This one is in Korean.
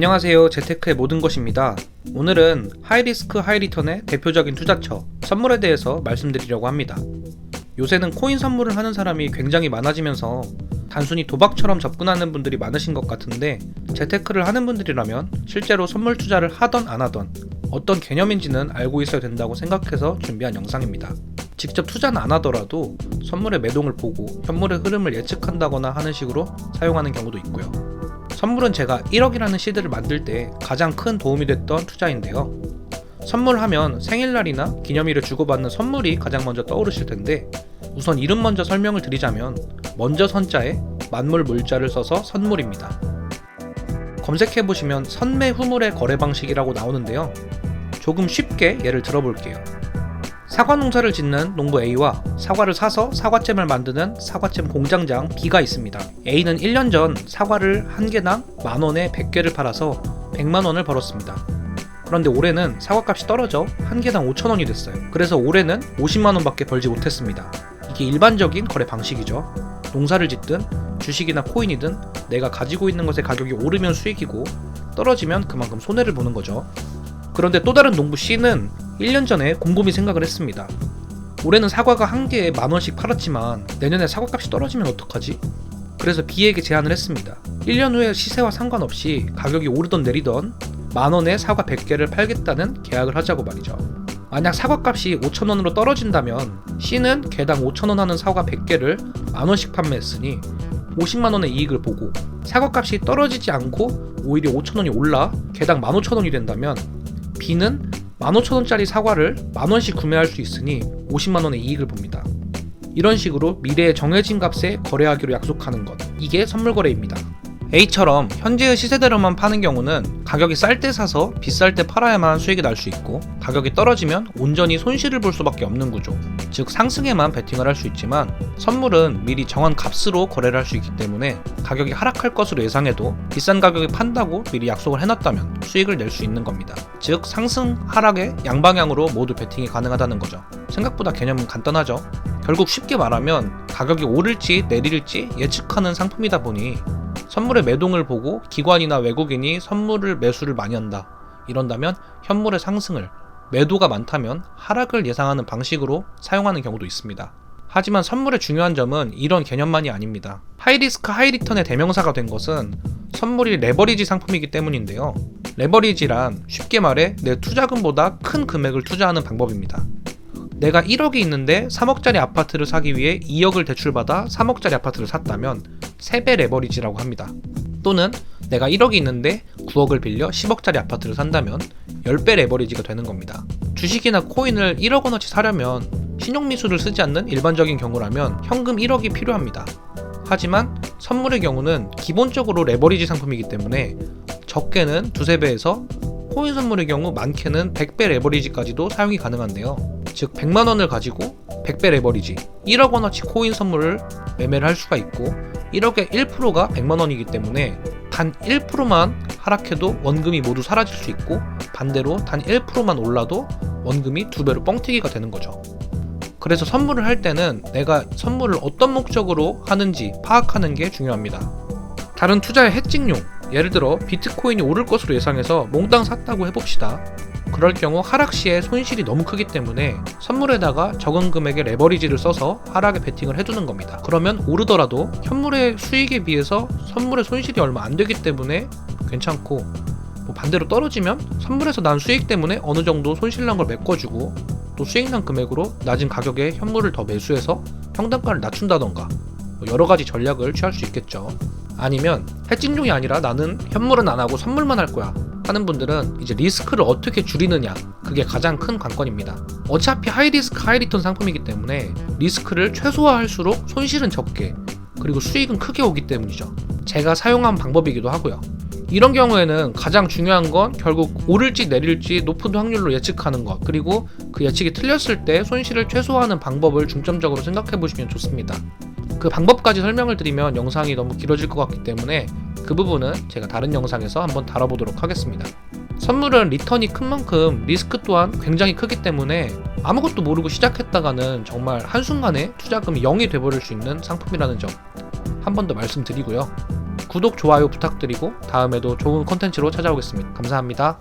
안녕하세요. 재테크의 모든 것입니다. 오늘은 하이리스크 하이리턴의 대표적인 투자처, 선물에 대해서 말씀드리려고 합니다. 요새는 코인 선물을 하는 사람이 굉장히 많아지면서 단순히 도박처럼 접근하는 분들이 많으신 것 같은데 재테크를 하는 분들이라면 실제로 선물 투자를 하던 안 하던 어떤 개념인지는 알고 있어야 된다고 생각해서 준비한 영상입니다. 직접 투자는 안 하더라도 선물의 매동을 보고 현물의 흐름을 예측한다거나 하는 식으로 사용하는 경우도 있고요. 선물은 제가 1억이라는 시드를 만들 때 가장 큰 도움이 됐던 투자인데요. 선물하면 생일날이나 기념일에 주고받는 선물이 가장 먼저 떠오르실 텐데 우선 이름 먼저 설명을 드리자면 먼저 선자에 만물 물자를 써서 선물입니다. 검색해 보시면 선매 후물의 거래 방식이라고 나오는데요. 조금 쉽게 예를 들어볼게요. 사과 농사를 짓는 농부 A와 사과를 사서 사과잼을 만드는 사과잼 공장장 B가 있습니다. A는 1년 전 사과를 한 개당 만 원에 100개를 팔아서 100만 원을 벌었습니다. 그런데 올해는 사과값이 떨어져 한 개당 5천 원이 됐어요. 그래서 올해는 50만 원밖에 벌지 못했습니다. 이게 일반적인 거래 방식이죠. 농사를 짓든 주식이나 코인이든 내가 가지고 있는 것의 가격이 오르면 수익이고 떨어지면 그만큼 손해를 보는 거죠. 그런데 또 다른 농부 C는 1년 전에 곰곰이 생각을 했습니다. 올해는 사과가 한 개에 만 원씩 팔았지만 내년에 사과값이 떨어지면 어떡하지? 그래서 B에게 제안을 했습니다. 1년 후에 시세와 상관없이 가격이 오르던 내리던 만 원에 사과 100개를 팔겠다는 계약을 하자고 말이죠. 만약 사과값이 5천원으로 떨어진다면 C는 개당 5천원 하는 사과 100개를 만 원씩 판매했으니 50만 원의 이익을 보고 사과값이 떨어지지 않고 오히려 5천 원이 올라 개당 15,000원이 된다면 B는 15,000원짜리 사과를 만원씩 구매할 수 있으니 50만원의 이익을 봅니다. 이런 식으로 미래의 정해진 값에 거래하기로 약속하는 것. 이게 선물거래입니다. A처럼 현재의 시세대로만 파는 경우는 가격이 쌀 때 사서 비쌀 때 팔아야만 수익이 날 수 있고 가격이 떨어지면 온전히 손실을 볼 수밖에 없는 구조. 즉 상승에만 베팅을 할 수 있지만 선물은 미리 정한 값으로 거래를 할 수 있기 때문에 가격이 하락할 것으로 예상해도 비싼 가격에 판다고 미리 약속을 해놨다면 수익을 낼 수 있는 겁니다. 즉 상승 하락의 양방향으로 모두 베팅이 가능하다는 거죠. 생각보다 개념은 간단하죠. 결국 쉽게 말하면 가격이 오를지 내릴지 예측하는 상품이다 보니 선물의 매동을 보고 기관이나 외국인이 선물을 매수를 많이 한다. 이런다면 현물의 상승을, 매도가 많다면 하락을 예상하는 방식으로 사용하는 경우도 있습니다. 하지만 선물의 중요한 점은 이런 개념만이 아닙니다. 하이리스크 하이리턴의 대명사가 된 것은 선물이 레버리지 상품이기 때문인데요. 레버리지란 쉽게 말해 내 투자금보다 큰 금액을 투자하는 방법입니다. 내가 1억이 있는데 3억짜리 아파트를 사기 위해 2억을 대출받아 3억짜리 아파트를 샀다면 3배 레버리지라고 합니다. 또는 내가 1억이 있는데 9억을 빌려 10억짜리 아파트를 산다면 10배 레버리지가 되는 겁니다. 주식이나 코인을 1억 원어치 사려면 신용미수를 쓰지 않는 일반적인 경우라면 현금 1억이 필요합니다. 하지만 선물의 경우는 기본적으로 레버리지 상품이기 때문에 적게는 두세 배에서 코인 선물의 경우 많게는 100배 레버리지까지도 사용이 가능한데요. 즉 100만 원을 가지고 100배 레버리지 1억 원어치 코인 선물을 매매를 할 수가 있고 1억의 1%가 100만 원이기 때문에 단 1%만 하락해도 원금이 모두 사라질 수 있고 반대로 단 1%만 올라도 원금이 두 배로 뻥튀기가 되는 거죠. 그래서 선물을 할 때는 내가 선물을 어떤 목적으로 하는지 파악하는 게 중요합니다. 다른 투자의 해칭용, 예를 들어 비트코인이 오를 것으로 예상해서 몽땅 샀다고 해봅시다. 그럴 경우 하락 시에 손실이 너무 크기 때문에 선물에다가 적은 금액의 레버리지를 써서 하락에 베팅을 해두는 겁니다. 그러면 오르더라도 현물의 수익에 비해서 선물의 손실이 얼마 안 되기 때문에 괜찮고 뭐 반대로 떨어지면 선물에서 난 수익 때문에 어느 정도 손실 난 걸 메꿔주고 또 수익 난 금액으로 낮은 가격에 현물을 더 매수해서 평단가를 낮춘다던가 뭐 여러 가지 전략을 취할 수 있겠죠. 아니면 해칭용이 아니라 나는 현물은 안 하고 선물만 할 거야 하는 분들은 이제 리스크를 어떻게 줄이느냐 그게 가장 큰 관건입니다. 어차피 하이리스크 하이리턴 상품이기 때문에 리스크를 최소화할수록 손실은 적게 그리고 수익은 크게 오기 때문이죠. 제가 사용한 방법이기도 하고요. 이런 경우에는 가장 중요한 건 결국 오를지 내릴지 높은 확률로 예측하는 것 그리고 그 예측이 틀렸을 때 손실을 최소화하는 방법을 중점적으로 생각해 보시면 좋습니다. 그 방법까지 설명을 드리면 영상이 너무 길어질 것 같기 때문에 그 부분은 제가 다른 영상에서 한번 다뤄보도록 하겠습니다. 선물은 리턴이 큰 만큼 리스크 또한 굉장히 크기 때문에 아무것도 모르고 시작했다가는 정말 한순간에 투자금이 0이 돼버릴 수 있는 상품이라는 점 한 번 더 말씀드리고요. 구독, 좋아요 부탁드리고 다음에도 좋은 콘텐츠로 찾아오겠습니다. 감사합니다.